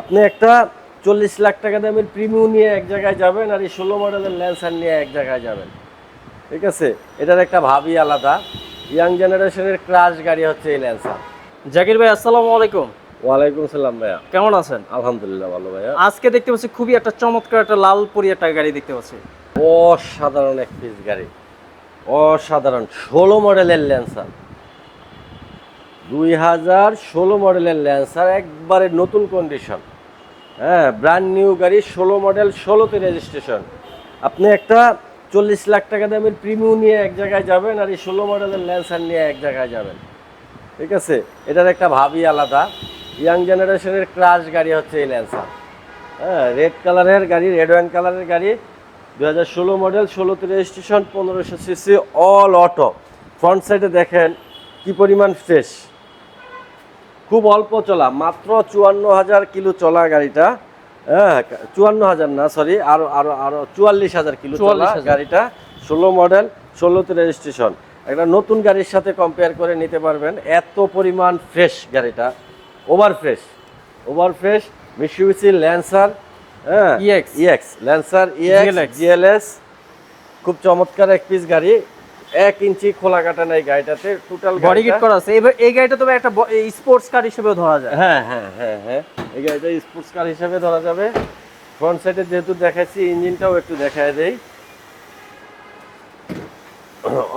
আপনি একটা চল্লিশ লাখ টাকা দামের প্রিমিয়াম নিয়ে এক জায়গায় যাবেন আর এই ষোলো মডেলের ল্যান্সার নিয়ে এক জায়গায় যাবেন। ঠিক আছে? এটার একটা ভাবই আলাদা। ইয়াং জেনারেশনের ক্রাশ গাড়ি হচ্ছে এই ল্যান্সার জাকির ভাই আসসালামু আলাইকুম। ওয়ালাইকুম সালাম ভাইয়া। কেমন আছেন? আলহামদুলিল্লাহ ভালো ভাইয়া। আজকে দেখতে পাচ্ছি খুবই একটা চমৎকার একটা লাল পরি একটা গাড়ি দেখতে পাচ্ছি। অসাধারণ এক পিস গাড়ি। অসাধারণ। ষোলো মডেলের ল্যান্সার দুই হাজার ষোলো মডেলের ল্যান্সার একবারে নতুন কন্ডিশন হ্যাঁ ব্র্যান্ড নিউ গাড়ি, ষোলো মডেল ষোলোতে রেজিস্ট্রেশন আপনি একটা চল্লিশ লাখ টাকা দামের প্রিমিয়াম নিয়ে এক জায়গায় যাবেন আর এই ষোলো মডেলের ল্যান্সার নিয়ে এক জায়গায় যাবেন। ঠিক আছে? এটার একটা ভাবই আলাদা। ইয়াং জেনারেশনের ক্রাশ গাড়ি হচ্ছে এই ল্যান্সার হ্যাঁ রেড কালারের গাড়ি রেড ওয়াইন কালারের গাড়ি। দু হাজার ষোলো মডেল ষোলোতে রেজিস্ট্রেশন পনেরোশো সিসি অল অটো ফ্রন্ট সাইডে দেখেন কি পরিমাণ ফ্রেশ খুব অল্প চলা মাত্র চুয়ান্ন হাজার কিলো চলা গাড়িটা হ্যাঁ চুয়ান্ন হাজার না সরি আরও আরও আরও চুয়াল্লিশ হাজার কিলো চলা গাড়িটা ষোলো মডেল ষোলোতে রেজিস্ট্রেশন একটা নতুন গাড়ির সাথে কম্পেয়ার করে নিতে পারবেন এত পরিমাণ ফ্রেশ গাড়িটা over fresh over fresh Mitsubishi Lancer হ্যাঁ EX EX Lancer EX GLS খুব চমৎকার এক পিস গাড়ি এক ইঞ্চি খোলা কাটা নাই গাড়িটাতে টোটাল বডি কিট করা আছে। এবার এই গাড়িটা তবে একটা স্পোর্টস কার হিসেবেও ধরা যায়। হ্যাঁ হ্যাঁ হ্যাঁ হ্যাঁ। এই গাড়িটা স্পোর্টস কার হিসেবে ধরা যাবে। ফ্রন্ট সাইডে যেহেতু দেখাচ্ছি ইঞ্জিনটাও একটু দেখায় দেই।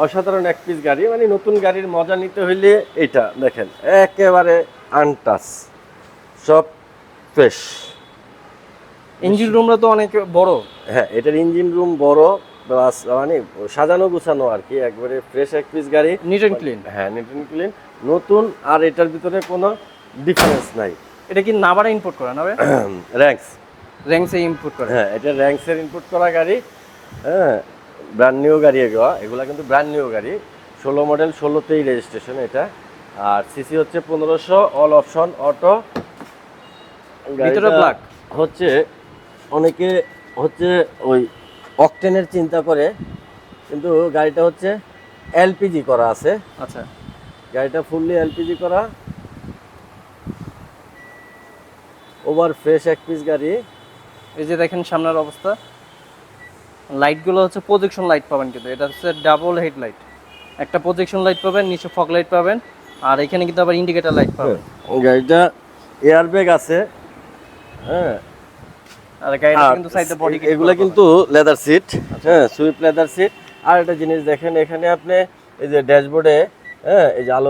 অসাধারণ এক পিস গাড়ি মানে নতুন গাড়ির মজা নিতে হইলে এটা দেখেন একেবারে আনটাস সব ফ্রেশ ইঞ্জিন রুমটা তো অনেক বড়। হ্যাঁ এটার ইঞ্জিন রুম বড় মানে সাজানো গুছানো আর কি একবারে ফ্রেশ এক পিস গাড়ি। নিট অ্যান্ড ক্লিন হ্যাঁ নিট অ্যান্ড ক্লিন নতুন আর এটার ভিতরে কোনো ডিফারেন্স নাই। এটা কি নাবারা ইনপুট করা না র্যাঙ্কস র্যাঙ্কসে ইনপুট করে। হ্যাঁ এটা র্যাঙ্কসের ইনপুট করা গাড়ি। হ্যাঁ ব্র্যান্ড নিউ গাড়ি এগুলো। এগুলো কিন্তু ব্র্যান্ড নিউ গাড়ি। ষোলো মডেল ষোলোতেই রেজিস্ট্রেশন এটা। আর সিসি হচ্ছে পনেরোশো অল অপশন অটো ভিতরে black? হচ্ছে অনেকে হচ্ছে ওই অকটেনের চিন্তা করে কিন্তু গাড়িটা হচ্ছে এলপিজি করা আছে। আচ্ছা। গাড়িটা ফুললি এলপিজি করা। ওভার ফ্রেশ এক পিস গাড়ি। এই যে দেখেন সামনের অবস্থা। লাইটগুলো হচ্ছে প্রজেকশন লাইট পাবেন কিন্তু এটা হচ্ছে ডাবল হেড লাইট একটা প্রজেকশন লাইট পাবেন নিচে ফগ লাইট পাবেন আর এখানে কিন্তু আবার ইন্ডিকেটর লাইট পাবেন। গাড়িটা এয়ার ব্যাগ আছে। হ্যাঁ আর গাড়িটা আর কিন্তু সাইডে বডি এগুলো কিন্তু লেদার সিট হ্যাঁ সুইপ লেদার সিট আর একটা জিনিস দেখেন এখানে আপনি এই যে ড্যাশবোর্ডে হ্যাঁ এই যে আলো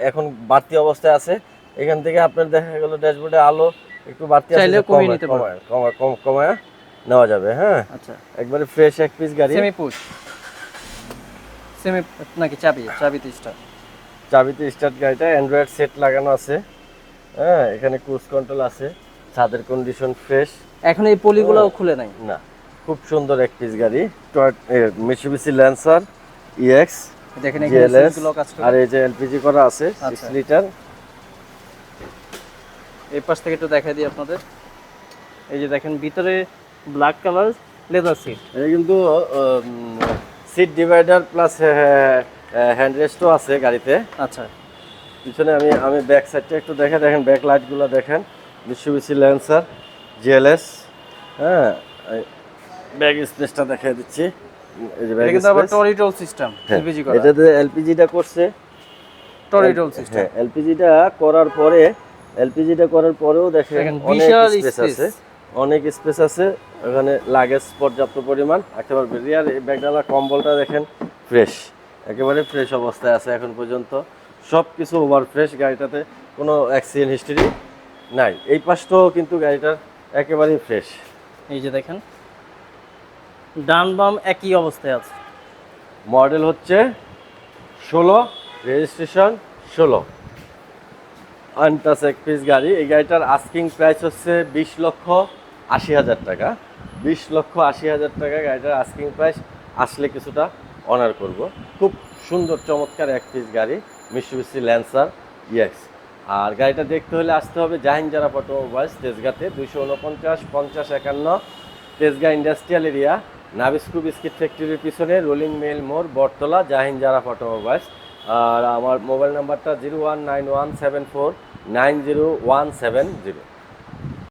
এখন বাড়তি অবস্থায় আছে। এখান থেকে আপনার দেখা গেল ড্যাশবোর্ডে আলো একটু বাড়তি কমিয়ে নিতে পারবেন। কম- কমায় নেওয়া যাবে হ্যাঁ। আচ্ছা। একবারে ফ্রেশ এক পিস গাড়ি। সেমি পুশ সেমি নাকি চাবি? চাবিতে স্টার্ট চাবিতে স্টার্ট গাড়িটা অ্যান্ড্রয়েড সেট লাগানো আছে। হ্যাঁ এখানে ক্রুজ কন্ট্রোল আছে। ছাদের কন্ডিশন ফ্রেশ এখন এই পলিগুলোও খুলে নাই? না খুব সুন্দর এক পিস গাড়ি। মিশুবিসি ল্যান্সার ইএক্স দেখেন আর এই যে এলপিজি করা আছে সিক্স আচ্ছা। লিটার এই পাশ থেকে একটু দেখাই দিই আপনাদের। এই যে দেখেন ভিতরে ব্ল্যাক কালার লেদার সিট এটা কিন্তু সিট ডিভাইডার প্লাস হ্যান্ড রেস্টও আছে গাড়িতে। আচ্ছা। পিছনে আমি আমি ব্যাক সাইডটা একটু দেখে দেখেন ব্যাক লাইটগুলো দেখেন। মিশুবিসি ল্যান্সার জিএলএস হ্যাঁ ব্যাগ স্পেসটা দেখাই দিচ্ছি। এই যে ব্যাগ কিন্তু আবার টরিটল সিস্টেম এলপিজি করা। এটাতে এলপিজিটা করছে টরিটল সিস্টেম এলপিজিটা করার পরে এলপিজিটা করার পরেও দেখেন বিশাল স্পেস আছে অনেক স্পেস আছে ওখানে লাগেজ পর্যাপ্ত পরিমাণ একেবারে রিয়ার এই ব্যাগডালা কম্বলটা দেখেন ফ্রেশ একেবারে ফ্রেশ অবস্থায় আছে এখন পর্যন্ত সব কিছু ওভার ফ্রেশ গাড়িটাতে কোনো অ্যাক্সিডেন্ট হিস্ট্রি নাই এই পাশটাও কিন্তু গাড়িটার একেবারেই ফ্রেশ এই যে দেখেন ডান বাম একই অবস্থায় আছে। মডেল হচ্ছে ষোলো রেজিস্ট্রেশন ষোলো। আনটাস এক পিস গাড়ি এই গাড়িটার আস্কিং প্রাইস হচ্ছে বিশ লক্ষ আশি হাজার টাকা। বিশ লক্ষ আশি হাজার টাকা গাড়িটার আস্কিং প্রাইস আসলে কিছুটা অনার করব। খুব সুন্দর চমৎকার এক পিস গাড়ি মিশুবিসি ল্যান্সার ইয়েক্স আর গাড়িটা দেখতে হলে আসতে হবে জাহিনজারা পটো ওভার্স তেজগাতে, দুইশো উনপঞ্চাশ, পঞ্চাশ একান্ন, Tejgaon industrial area, Nabisco biscuit ফ্যাক্টরির পিছনে, রোলিং মেল মোড়, বটতলা জাহিনজারা জারা ওভার্স আর আমার মোবাইল নাম্বারটা zero one nine one seven four nine zero one seven zero.